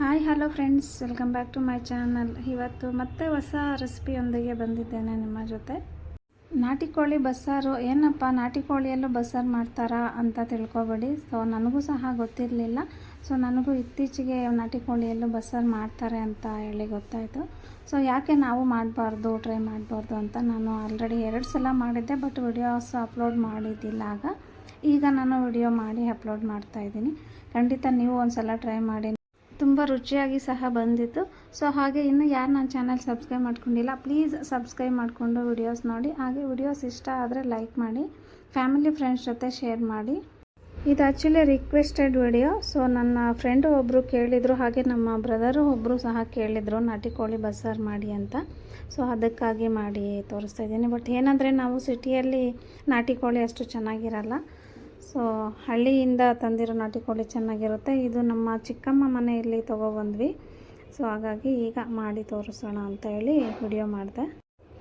Hi hello friends welcome back to my channel ಇವತ್ತು ಮತ್ತೆ ಹೊಸ ರೆಸಿಪಿಯೊಂದಿಗೆ ಬಂದಿದ್ದೇನೆ ನಿಮ್ಮ ಜೊತೆ. ನಾಟಿ ಕೋಳಿ ಬಸ್ಸಾರು, ಏನಪ್ಪ ನಾಟಿ ಕೋಳಿಯಲ್ಲೂ ಬಸ್ಸಾರು ಮಾಡ್ತಾರಾ ಅಂತ ತಿಳ್ಕೊಬೇಡಿ. ಸೊ ನನಗೂ ಸಹ ಗೊತ್ತಿರಲಿಲ್ಲ. ಸೊ ನನಗೂ ಇತ್ತೀಚೆಗೆ ನಾಟಿ ಕೋಳಿಯಲ್ಲೂ ಬಸ್ಸಾರು ಮಾಡ್ತಾರೆ ಅಂತ ಹೇಳಿ ಗೊತ್ತಾಯಿತು. ಸೊ ಯಾಕೆ ನಾವು ಮಾಡಬಾರ್ದು ಟ್ರೈ ಮಾಡಬಾರ್ದು ಅಂತ ನಾನು ಆಲ್ರೆಡಿ ಎರಡು ಸಲ ಮಾಡಿದ್ದೆ ಬಟ್ ವಿಡಿಯೋಸ್ ಅಪ್ಲೋಡ್ ಮಾಡಿದ್ದಿಲ್ಲ ಆಗ. ಈಗ ನಾನು ವಿಡಿಯೋ ಮಾಡಿ ಅಪ್ಲೋಡ್ ಮಾಡ್ತಾ ಇದ್ದೀನಿ. ಖಂಡಿತ ನೀವು ಒಂದು ಸಲ ಟ್ರೈ ಮಾಡಿ ತುಂಬ ರುಚಿಯಾಗಿ ಸಹ ಬಂದಿತ್ತು. ಸೊ ಹಾಗೆ ಇನ್ನು ಯಾರು ನನ್ನ ಚಾನಲ್ ಸಬ್ಸ್ಕ್ರೈಬ್ ಮಾಡ್ಕೊಂಡಿಲ್ಲ ಪ್ಲೀಸ್ ಸಬ್ಸ್ಕ್ರೈಬ್ ಮಾಡಿಕೊಂಡು ವಿಡಿಯೋಸ್ ನೋಡಿ. ಹಾಗೆ ವಿಡಿಯೋಸ್ ಇಷ್ಟ ಆದರೆ ಲೈಕ್ ಮಾಡಿ ಫ್ಯಾಮಿಲಿ ಫ್ರೆಂಡ್ಸ್ ಜೊತೆ ಶೇರ್ ಮಾಡಿ. ಇದು ಆ್ಯಕ್ಚುಲಿ ರಿಕ್ವೆಸ್ಟೆಡ್ ವಿಡಿಯೋ ಸೊ ನನ್ನ ಫ್ರೆಂಡು ಒಬ್ಬರು ಕೇಳಿದರು, ಹಾಗೆ ನಮ್ಮ ಬ್ರದರು ಒಬ್ಬರು ಸಹ ಕೇಳಿದರು, ನಾಟಿ ಕೋಳಿ ಬಸ್ಸಾರು ಮಾಡಿ ಅಂತ. ಸೊ ಅದಕ್ಕಾಗಿ ಮಾಡಿ ತೋರಿಸ್ತಾ ಇದ್ದೀನಿ. ಬಟ್ ಏನಂದರೆ ನಾವು ಸಿಟಿಯಲ್ಲಿ ನಾಟಿ ಕೋಳಿ ಅಷ್ಟು ಚೆನ್ನಾಗಿರಲ್ಲ. ಸೊ ಹಳ್ಳಿಯಿಂದ ತಂದಿರೋ ನಾಟಿ ಕೋಳಿ ಚೆನ್ನಾಗಿರುತ್ತೆ. ಇದು ನಮ್ಮ ಚಿಕ್ಕಮ್ಮ ಮನೆಯಲ್ಲಿ ತೊಗೊಬಂದ್ವಿ. ಸೊ ಹಾಗಾಗಿ ಈಗ ಮಾಡಿ ತೋರಿಸೋಣ ಅಂತ ಹೇಳಿ ವಿಡಿಯೋ ಮಾಡಿದೆ.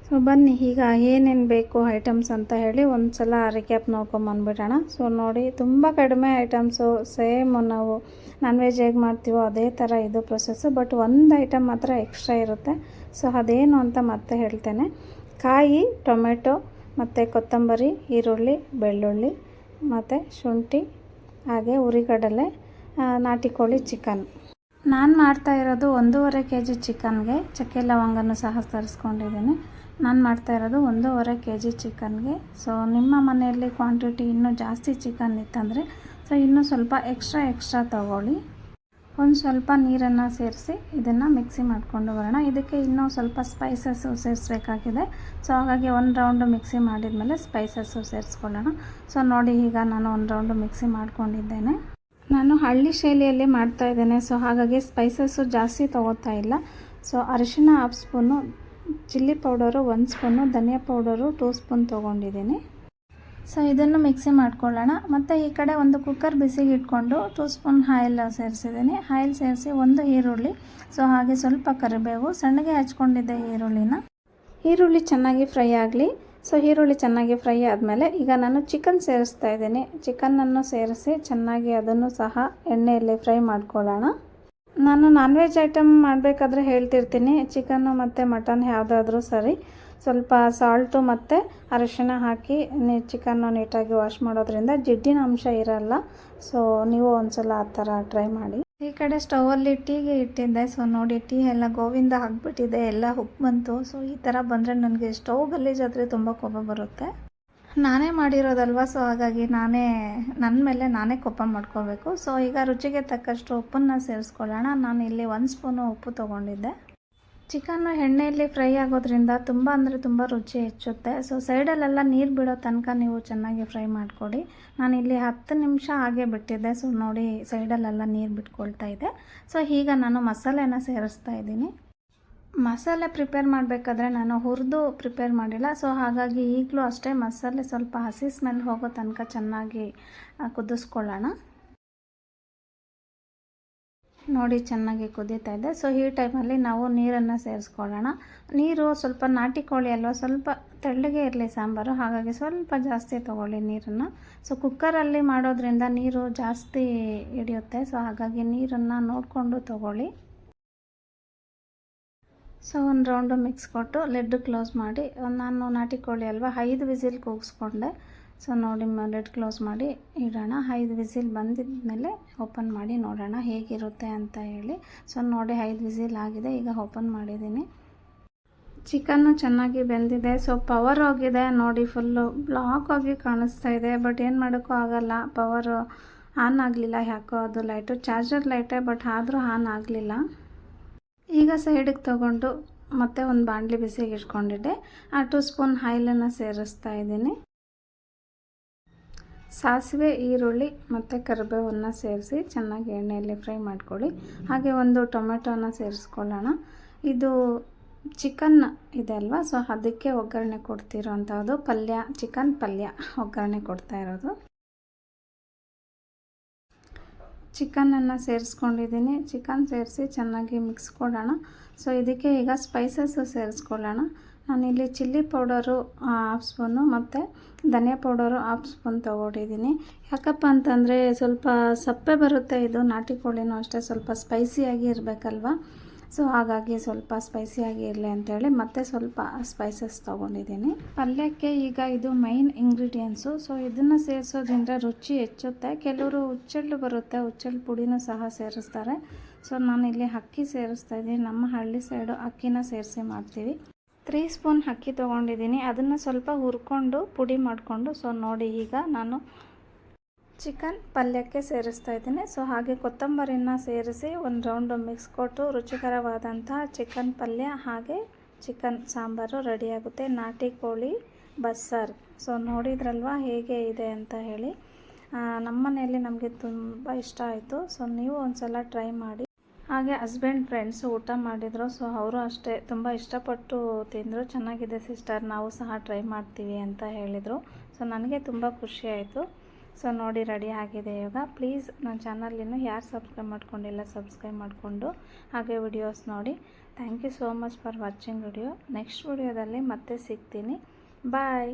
ಸೊ ಬನ್ನಿ, ಈಗ ಏನೇನು ಬೇಕು ಐಟಮ್ಸ್ ಅಂತ ಹೇಳಿ ಒಂದು ಸಲ ರಿಕ್ಯಾಪ್ ನೋಡ್ಕೊಂಬಂದ್ಬಿಡೋಣ. ಸೊ ನೋಡಿ, ತುಂಬ ಕಡಿಮೆ ಐಟಮ್ಸು, ಸೇಮ್ ನಾವು ನಾನ್ ವೆಜ್ ಹೇಗೆ ಮಾಡ್ತೀವೋ ಅದೇ ಥರ ಇದು ಪ್ರೊಸೆಸ್ಸು ಬಟ್ ಒಂದು ಐಟಮ್ ಮಾತ್ರ ಎಕ್ಸ್ಟ್ರಾ ಇರುತ್ತೆ. ಸೊ ಅದೇನು ಅಂತ ಮತ್ತೆ ಹೇಳ್ತೇನೆ. ಕಾಯಿ, ಟೊಮೆಟೊ ಮತ್ತು ಕೊತ್ತಂಬರಿ, ಈರುಳ್ಳಿ, ಬೆಳ್ಳುಳ್ಳಿ ಮತ್ತು ಶುಂಠಿ, ಹಾಗೆ ಉರಿಗಡಲೆ ನಾಟಿ ಕೋಳಿ ಚಿಕನ್. ನಾನು ಮಾಡ್ತಾ ಇರೋದು ಒಂದೂವರೆ ಕೆ ಜಿ ಚಿಕನ್ಗೆ ಚಕ್ಕೆ ಲವಂಗನೂ ಸಹ ತರಿಸ್ಕೊಂಡಿದ್ದೀನಿ. ನಾನು ಮಾಡ್ತಾ ಇರೋದು ಒಂದೂವರೆ ಕೆ ಜಿ ಚಿಕನ್ಗೆ. ಸೊ ನಿಮ್ಮ ಮನೆಯಲ್ಲಿ ಕ್ವಾಂಟಿಟಿ ಇನ್ನೂ ಜಾಸ್ತಿ ಚಿಕನ್ ಇತ್ತಂದರೆ ಸೊ ಇನ್ನೂ ಸ್ವಲ್ಪ ಎಕ್ಸ್ಟ್ರಾ ಎಕ್ಸ್ಟ್ರಾ ತಗೊಳ್ಳಿ. ಒಂದು ಸ್ವಲ್ಪ ನೀರನ್ನು ಸೇರಿಸಿ ಇದನ್ನು ಮಿಕ್ಸಿ ಮಾಡಿಕೊಂಡು ಬರೋಣ. ಇದಕ್ಕೆ ಇನ್ನೂ ಸ್ವಲ್ಪ ಸ್ಪೈಸಸ್ಸು ಸೇರಿಸ್ಬೇಕಾಗಿದೆ. ಸೊ ಹಾಗಾಗಿ ಒಂದು ರೌಂಡು ಮಿಕ್ಸಿ ಮಾಡಿದ್ಮೇಲೆ ಸ್ಪೈಸಸ್ಸು ಸೇರಿಸ್ಕೊಳ್ಳೋಣ. ಸೊ ನೋಡಿ ಈಗ ನಾನು ಒಂದು ರೌಂಡು ಮಿಕ್ಸಿ ಮಾಡಿಕೊಂಡಿದ್ದೇನೆ. ನಾನು ಹಳ್ಳಿ ಶೈಲಿಯಲ್ಲಿ ಮಾಡ್ತಾ ಇದ್ದೇನೆ. ಸೊ ಹಾಗಾಗಿ ಸ್ಪೈಸಸ್ಸು ಜಾಸ್ತಿ ತೊಗೋತಾ ಇಲ್ಲ. ಸೊ ಅರಿಶಿನ ಹಾಫ್ ಸ್ಪೂನು ಚಿಲ್ಲಿ ಪೌಡರು ಒಂದು ಸ್ಪೂನು ಧನಿಯಾ ಪೌಡರು ಟೂ ಸ್ಪೂನ್ ತೊಗೊಂಡಿದ್ದೀನಿ. ಸೊ ಇದನ್ನು ಮಿಕ್ಸಿ ಮಾಡ್ಕೊಳ್ಳೋಣ. ಮತ್ತು ಈ ಕಡೆ ಒಂದು ಕುಕ್ಕರ್ ಬಿಸಿಗೆ ಇಟ್ಕೊಂಡು ಟೂ ಸ್ಪೂನ್ ಆಯಿಲ್ ಸೇರಿಸಿದ್ದೀನಿ. ಆಯಿಲ್ ಸೇರಿಸಿ ಒಂದು ಈರುಳ್ಳಿ. ಸೊ ಹಾಗೆ ಸ್ವಲ್ಪ ಕರಿಬೇವು. ಸಣ್ಣಗೆ ಹಚ್ಕೊಂಡಿದ್ದೆ ಈರುಳ್ಳಿನ. ಈರುಳ್ಳಿ ಚೆನ್ನಾಗಿ ಫ್ರೈ ಆಗಲಿ. ಸೊ ಈರುಳ್ಳಿ ಚೆನ್ನಾಗಿ ಫ್ರೈ ಆದಮೇಲೆ ಈಗ ನಾನು ಚಿಕನ್ ಸೇರಿಸ್ತಾ ಇದ್ದೀನಿ. ಚಿಕನನ್ನು ಸೇರಿಸಿ ಚೆನ್ನಾಗಿ ಅದನ್ನು ಸಹ ಎಣ್ಣೆಯಲ್ಲಿ ಫ್ರೈ ಮಾಡ್ಕೊಳ್ಳೋಣ. ನಾನು ನಾನ್ ವೆಜ್ ಐಟಮ್ ಮಾಡಬೇಕಾದ್ರೆ ಹೇಳ್ತಿರ್ತೀನಿ. ಚಿಕನ್ನು ಮತ್ತು ಮಟನ್ ಯಾವುದಾದ್ರೂ ಸರಿ. ಸ್ವಲ್ಪ ಸಾಲ್ಟು ಮತ್ತು ಅರಿಶಿಣ ಹಾಕಿ ಚಿಕನ್ನು ನೀಟಾಗಿ ವಾಶ್ ಮಾಡೋದ್ರಿಂದ ಜಿಡ್ಡಿನ ಅಂಶ ಇರಲ್ಲ. ಸೊ ನೀವು ಒಂದ್ಸಲ ಆ ಥರ ಟ್ರೈ ಮಾಡಿ. ಈ ಕಡೆ ಸ್ಟೌವಲ್ಲಿ ಟೀಗೆ ಇಟ್ಟಿದ್ದೆ. ಸೊ ನೋಡಿ, ಟೀ ಎಲ್ಲ ಗೋವಿಂದ ಹಾಕ್ಬಿಟ್ಟಿದೆ. ಎಲ್ಲ ಉಪ್ಪು ಬಂತು. ಸೊ ಈ ಥರ ಬಂದರೆ ನನಗೆ ಸ್ಟವ್ ಗಲೀಜಾದರೆ ತುಂಬ ಕೋಪ ಬರುತ್ತೆ. ನಾನೇ ಮಾಡಿರೋದಲ್ವ? ಸೊ ಹಾಗಾಗಿ ನಾನೇ ನನ್ನ ಮೇಲೆ ನಾನೇ ಕೋಪ ಮಾಡ್ಕೋಬೇಕು. ಸೊ ಈಗ ರುಚಿಗೆ ತಕ್ಕಷ್ಟು ಉಪ್ಪನ್ನು ಸೇರಿಸ್ಕೊಳ್ಳೋಣ. ನಾನು ಇಲ್ಲಿ ಒಂದು ಸ್ಪೂನು ಉಪ್ಪು ತೊಗೊಂಡಿದ್ದೆ. ಚಿಕನ್ನು ಎಣ್ಣೆಯಲ್ಲಿ ಫ್ರೈ ಆಗೋದ್ರಿಂದ ತುಂಬ ಅಂದರೆ ತುಂಬ ರುಚಿ ಹೆಚ್ಚುತ್ತೆ. ಸೊ ಸೈಡಲ್ಲೆಲ್ಲ ನೀರು ಬಿಡೋ ತನಕ ನೀವು ಚೆನ್ನಾಗಿ ಫ್ರೈ ಮಾಡಿಕೊಡಿ. ನಾನಿಲ್ಲಿ ಹತ್ತು ನಿಮಿಷ ಹಾಗೆ ಬಿಟ್ಟಿದ್ದೆ. ಸೊ ನೋಡಿ ಸೈಡಲ್ಲೆಲ್ಲ ನೀರು ಬಿಟ್ಕೊಳ್ತಾ ಇದೆ. ಸೊ ಈಗ ನಾನು ಮಸಾಲೆನ ಸೇರಿಸ್ತಾ ಇದ್ದೀನಿ. ಮಸಾಲೆ ಪ್ರಿಪೇರ್ ಮಾಡಬೇಕಾದ್ರೆ ನಾನು ಹುರಿದು ಪ್ರಿಪೇರ್ ಮಾಡಿಲ್ಲ. ಸೊ ಹಾಗಾಗಿ ಈಗಲೂ ಅಷ್ಟೇ ಮಸಾಲೆ ಸ್ವಲ್ಪ ಹಸಿ ಸ್ಮೆಲ್ ಹೋಗೋ ತನಕ ಚೆನ್ನಾಗಿ ಕುದಿಸ್ಕೊಳ್ಳೋಣ. ನೋಡಿ ಚೆನ್ನಾಗಿ ಕುದೀತಾ ಇದೆ. ಸೊ ಈ ಟೈಮಲ್ಲಿ ನಾವು ನೀರನ್ನು ಸೇರಿಸ್ಕೊಳ್ಳೋಣ. ನೀರು ಸ್ವಲ್ಪ ನಾಟಿ ಕೋಳಿ ಅಲ್ವಾ, ಸ್ವಲ್ಪ ತೆಳ್ಳಗೆ ಇರಲಿ ಸಾಂಬಾರು. ಹಾಗಾಗಿ ಸ್ವಲ್ಪ ಜಾಸ್ತಿ ತೊಗೊಳ್ಳಿ ನೀರನ್ನು. ಸೊ ಕುಕ್ಕರಲ್ಲಿ ಮಾಡೋದ್ರಿಂದ ನೀರು ಜಾಸ್ತಿ ಹಿಡಿಯುತ್ತೆ. ಸೊ ಹಾಗಾಗಿ ನೀರನ್ನು ನೋಡಿಕೊಂಡು ತೊಗೊಳ್ಳಿ. ಸೊ ಒಂದು ರೌಂಡು ಮಿಕ್ಸ್ ಕೊಟ್ಟು ಲೆಡ್ ಕ್ಲೋಸ್ ಮಾಡಿ. ನಾನು ನಾಟಿ ಕೋಳಿ ಅಲ್ವಾ, ಐದು ವಿಸಿಲ್ ಕೂಗಿಸ್ಕೊಂಡೆ. ಸೊ ನೋಡಿ ಲೆಡ್ ಕ್ಲೋಸ್ ಮಾಡಿ ಇಡೋಣ. ಐದು ವಿಸಿಲ್ ಬಂದಿದ ಮೇಲೆ ಓಪನ್ ಮಾಡಿ ನೋಡೋಣ ಹೇಗಿರುತ್ತೆ ಅಂತ ಹೇಳಿ. ಸೊ ನೋಡಿ, ಐದು ವಿಸಿಲ್ ಆಗಿದೆ. ಈಗ ಓಪನ್ ಮಾಡಿದ್ದೀನಿ. ಚಿಕನ್ನು ಚೆನ್ನಾಗಿ ಬೆಂದಿದೆ. ಸೊ ಪವರ್ ಹೋಗಿದೆ. ನೋಡಿ ಫುಲ್ಲು ಬ್ಲಾಕ್ ಆಗಿ ಕಾಣಿಸ್ತಾ ಇದೆ. ಬಟ್ ಏನು ಮಾಡೋಕ್ಕೂ ಆಗಲ್ಲ. ಪವರು ಆನ್ ಆಗಲಿಲ್ಲ. ಯಾಕೋ ಅದು ಲೈಟು ಚಾರ್ಜರ್ ಲೈಟೇ ಬಟ್ ಆದರೂ ಆನ್ ಆಗಲಿಲ್ಲ. ಈಗ ಸೈಡಿಗೆ ತಗೊಂಡು ಮತ್ತೆ ಒಂದು ಬಾಣಲಿ ಬಿಸಿಗೆ ಇಟ್ಕೊಂಡಿದ್ದೆ. ಆ ಟೂ ಸ್ಪೂನ್ ಆಯಿಲನ್ನು ಸೇರಿಸ್ತಾ ಇದ್ದೀನಿ. ಸಾಸಿವೆ, ಈರುಳ್ಳಿ ಮತ್ತು ಕರಿಬೇವನ್ನು ಸೇರಿಸಿ ಚೆನ್ನಾಗಿ ಎಣ್ಣೆಯಲ್ಲಿ ಫ್ರೈ ಮಾಡ್ಕೊಳ್ಳಿ. ಹಾಗೆ ಒಂದು ಟೊಮೆಟೋನ ಸೇರಿಸ್ಕೊಳ್ಳೋಣ. ಇದು ಚಿಕನ್ ಇದೆ ಅಲ್ವಾ? ಸೊ ಅದಕ್ಕೆ ಒಗ್ಗರಣೆ ಕೊಡ್ತಿರೋ ಅಂಥದ್ದು ಪಲ್ಯ, ಚಿಕನ್ ಪಲ್ಯ ಒಗ್ಗರಣೆ ಕೊಡ್ತಾ ಇರೋದು. ಚಿಕನನ್ನು ಸೇರಿಸ್ಕೊಂಡಿದ್ದೀನಿ. ಚಿಕನ್ ಸೇರಿಸಿ ಚೆನ್ನಾಗಿ ಮಿಕ್ಸ್ ಕೊಡೋಣ. ಸೊ ಇದಕ್ಕೆ ಈಗ ಸ್ಪೈಸಸ್ಸು ಸೇರಿಸ್ಕೊಳ್ಳೋಣ. ನಾನಿಲ್ಲಿ ಚಿಲ್ಲಿ ಪೌಡರು ಹಾಫ್ ಸ್ಪೂನು ಮತ್ತು ಧನಿಯಾ ಪೌಡರು ಹಾಫ್ ಸ್ಪೂನ್ ತೊಗೊಂಡಿದ್ದೀನಿ. ಯಾಕಪ್ಪ ಅಂತಂದರೆ ಸ್ವಲ್ಪ ಸಪ್ಪೆ ಬರುತ್ತೆ, ಇದು ನಾಟಿ ಕೋಳಿನೂ ಅಷ್ಟೇ, ಸ್ವಲ್ಪ ಸ್ಪೈಸಿಯಾಗಿ ಇರಬೇಕಲ್ವ? ಸೊ ಹಾಗಾಗಿ ಸ್ವಲ್ಪ ಸ್ಪೈಸಿಯಾಗಿ ಇರಲಿ ಅಂತೇಳಿ ಮತ್ತೆ ಸ್ವಲ್ಪ ಸ್ಪೈಸಸ್ ತೊಗೊಂಡಿದ್ದೀನಿ. ಪಲ್ಯಕ್ಕೆ ಈಗ ಇದು ಮೈನ್ ಇಂಗ್ರೀಡಿಯೆಂಟ್ಸು ಸೊ ಇದನ್ನು ಸೇರಿಸೋದ್ರಿಂದ ರುಚಿ ಹೆಚ್ಚುತ್ತೆ. ಕೆಲವರು ಹುಚ್ಚೆಳ್ಳು ಬರುತ್ತೆ, ಹುಚ್ಚೆಳ್ಳು ಪುಡಿನೂ ಸಹ ಸೇರಿಸ್ತಾರೆ. ಸೊ ನಾನಿಲ್ಲಿ ಅಕ್ಕಿ ಸೇರಿಸ್ತಾ ಇದ್ದೀನಿ. ನಮ್ಮ ಹಳ್ಳಿ ಸೈಡು ಅಕ್ಕಿನ ಸೇರಿಸಿ ಮಾಡ್ತೀವಿ. ತ್ರೀ ಸ್ಪೂನ್ ಅಕ್ಕಿ ತೊಗೊಂಡಿದ್ದೀನಿ. ಅದನ್ನು ಸ್ವಲ್ಪ ಹುರ್ಕೊಂಡು ಪುಡಿ ಮಾಡಿಕೊಂಡು ಸೊ ನೋಡಿ ಈಗ ನಾನು ಚಿಕನ್ ಪಲ್ಯಕ್ಕೆ ಸೇರಿಸ್ತಾ ಇದ್ದೀನಿ. ಸೊ ಹಾಗೆ ಕೊತ್ತಂಬರಿನ ಸೇರಿಸಿ ಒಂದು ರೌಂಡು ಮಿಕ್ಸ್ ಕೊಟ್ಟು ರುಚಿಕರವಾದಂಥ ಚಿಕನ್ ಪಲ್ಯ, ಹಾಗೆ ಚಿಕನ್ ಸಾಂಬಾರು ರೆಡಿಯಾಗುತ್ತೆ ನಾಟಿ ಕೋಳಿ ಬಸ್ಸಾರು. ಸೊ ನೋಡಿದ್ರಲ್ವಾ ಹೇಗೆ ಇದೆ ಅಂತ ಹೇಳಿ. ನಮ್ಮ ಮನೆಯಲ್ಲಿ ನಮಗೆ ತುಂಬ ಇಷ್ಟ ಆಯಿತು. ಸೊ ನೀವು ಒಂದು ಸಲ ಟ್ರೈ ಮಾಡಿ. ಹಾಗೆ ಹಸ್ಬೆಂಡ್ ಫ್ರೆಂಡ್ಸು ಊಟ ಮಾಡಿದರು. ಸೊ ಅವರು ಅಷ್ಟೇ ತುಂಬ ಇಷ್ಟಪಟ್ಟು ತಿಂದರು. ಚೆನ್ನಾಗಿದೆ ಸಿಸ್ಟರ್ ನಾವು ಸಹ ಟ್ರೈ ಮಾಡ್ತೀವಿ ಅಂತ ಹೇಳಿದರು. ಸೊ ನನಗೆ ತುಂಬ ಆಯಿತು. ಸೊ ನೋಡಿ ರೆಡಿ ಆಗಿದೆ ಇವಾಗ. ಪ್ಲೀಸ್ ನನ್ನ ಚಾನಲ್ ಇನ್ನೂ ಯಾರು ಸಬ್ಸ್ಕ್ರೈಬ್ ಮಾಡ್ಕೊಂಡಿಲ್ಲ ಸಬ್ಸ್ಕ್ರೈಬ್ ಮಾಡಿಕೊಂಡು ಹಾಗೆ ವಿಡಿಯೋಸ್ ನೋಡಿ. Thank you so much for watching video next ವಿಡಿಯೋದಲ್ಲಿ ಮತ್ತೆ ಸಿಗ್ತೀನಿ. ಬಾಯ್